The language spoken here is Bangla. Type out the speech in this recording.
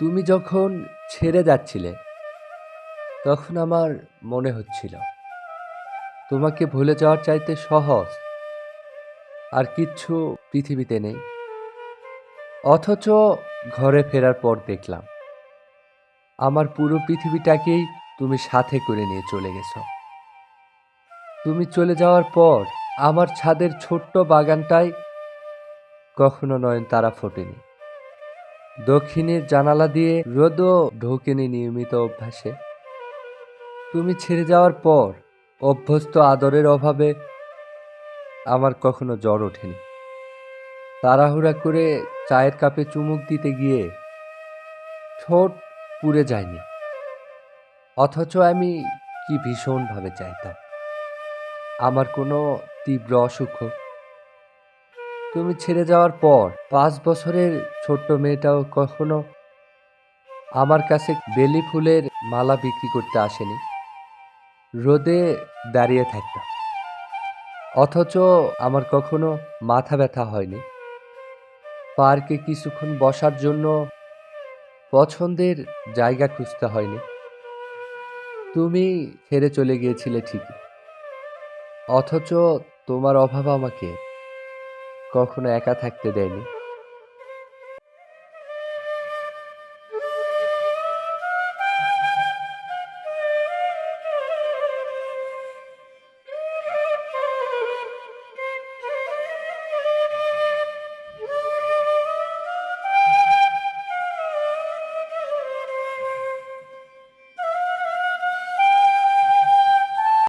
তুমি যখন ছেড়ে যাচ্ছিলে, তখন আমার মনে হচ্ছিল, তোমাকে ভুলে যাওয়ার চাইতে সহজ আর কিচ্ছু পৃথিবীতে নেই। অথচ ঘরে ফেরার পর দেখলাম, আমার পুরো পৃথিবীটাকেই তুমি সাথে করে নিয়ে চলে গেছো। তুমি চলে যাওয়ার পর আমার ছাদের ছোট্ট বাগানটায় কখনো নয়ন তারা ফোটেনি। দক্ষিণের জানালা দিয়ে রোদও ঢোকেনি নিয়মিত অভ্যাসে। তুমি ছেড়ে যাওয়ার পর অভ্যস্ত আদরের অভাবে আমার কখনো জ্বর ওঠেনি। তাড়াহুড়া করে চায়ের কাপে চুমুক দিতে গিয়ে ঠোঁট পুড়ে যায়নি। অথচ আমি কি ভীষণভাবে চাইতাম। আমার কোনো তীব্র অসুখ হোক। তুমি ছেড়ে যাওয়ার পর পাঁচ বছরের ছোট্ট মেয়েটাও কখনো আমার কাছে বেলি ফুলের মালা বিক্রি করতে আসেনি। রোদে দাঁড়িয়ে থাকতাম। অথচ আমার কখনো মাথা ব্যথা হয়নি। পার্কে কিছুক্ষণ বসার জন্য পছন্দের জায়গা খুঁজতে হয়নি। তুমি ছেড়ে চলে গিয়েছিলে ঠিকই। অথচ তোমার অভাব আমাকে কখনো একা থাকতে দেয়নি।